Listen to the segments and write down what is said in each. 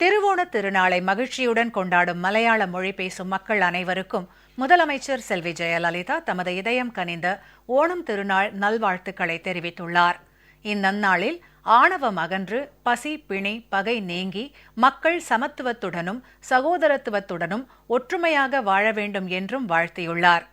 திருவோண திருநாளை மகிழ்ச்சியுடன் கொண்டாடும் மலையாள மொழி பேசும் மக்கள் அனைவருக்கும் முதலமைச்சர் செல்வி ஜெயலலிதா தமது இதயம் கனிந்த ஓணம் திருநாள் நல்வாழ்த்துக்களை தெரிவித்துள்ளார். இந்நன்னாளில் ஆணவம் அகன்று பசி பிணி பகை நீங்கி மக்கள் சமத்துவத்துடனும் சகோதரத்துவத்துடனும் ஒற்றுமையாக வாழ வேண்டும் என்றும் வாழ்த்தியுள்ளார்.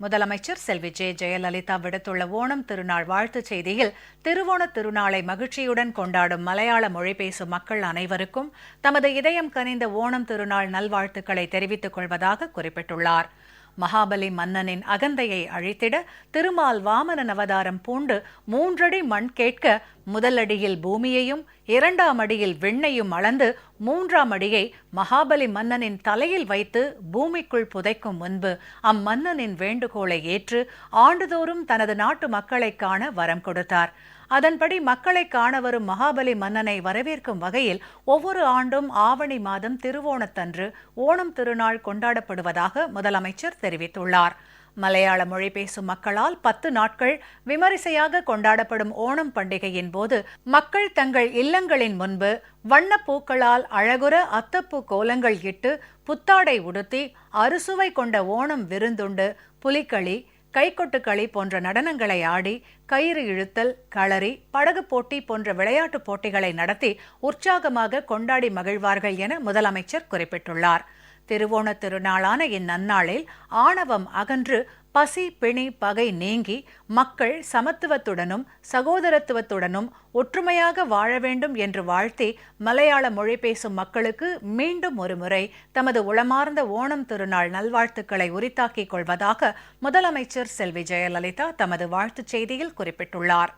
முதலமைச்சர் செல்வி ஜே ஜெயலலிதா விடுத்துள்ள ஓணம் திருநாள் வாழ்த்துச் செய்தியில் திருவோண திருநாளை மகிழ்ச்சியுடன் கொண்டாடும் மலையாள மொழி பேசும் மக்கள் அனைவருக்கும் தமது இதயம் கனிந்த ஓணம் திருநாள் நல்வாழ்த்துக்களை தெரிவித்துக் கொள்வதாக குறிப்பிட்டுள்ளார். மகாபலி மன்னனின் அகந்தையை அழித்திட திருமால் வாமனன் அவதாரம் பூண்டு மூன்றடி மண் கேட்க முதல் அடியில் பூமியையும் இரண்டாம் அடியில் விண்ணையும் அளந்து மூன்றாம் அடியை மகாபலி மன்னனின் தலையில் வைத்து பூமிக்குள் புதைக்கும் முன்பு அம்மன்னனின் வேண்டுகோளை ஏற்று ஆண்டுதோறும் தனது நாட்டு மக்களை காண வரம் கொடுத்தார். அதன்படி மக்களை காண வரும் மகாபலி மன்னனை வரவேற்கும் வகையில் ஒவ்வொரு ஆண்டும் ஆவணி மாதம் திருவோணத்தன்று ஓணம் திருநாள் கொண்டாடப்படுவதாக முதலமைச்சர் தெரிவித்துள்ளார். மலையாள மொழி பேசும் மக்களால் பத்து நாட்கள் விமரிசையாக கொண்டாடப்படும் ஓணம் பண்டிகையின் போது மக்கள் தங்கள் இல்லங்களின் முன்பு வண்ணப்பூக்களால் அழகுற அத்தப்பூ கோலங்கள் இட்டு புத்தாடை உடுத்தி அறுசுவை கொண்ட ஓணம் விருந்துண்டு புலிக்களி கைக்கொட்டுக்களி போன்ற நடனங்களை ஆடி கயிறு இழுத்தல் களரி படகு போட்டி போன்ற விளையாட்டுப் போட்டிகளை நடத்தி உற்சாகமாக கொண்டாடி மகிழ்வார்கள் என முதலமைச்சர் குறிப்பிட்டுள்ளார். திருவோண திருநாளான இந்நன்னாளில் ஆணவம் அகன்று பசி பிணி பகை நீங்கி மக்கள் சமத்துவத்துடனும் சகோதரத்துவத்துடனும் ஒற்றுமையாக வாழ வேண்டும் என்று வாழ்த்தி மலையாள மொழி பேசும் மக்களுக்கு மீண்டும் ஒருமுறை தமது உளமார்ந்த ஓணம் திருநாள் நல்வாழ்த்துக்களை உரித்தாக்கிக் கொள்வதாக முதலமைச்சர் செல்வி ஜெயலலிதா தமது வாழ்த்துச் செய்தியில் குறிப்பிட்டுள்ளார்.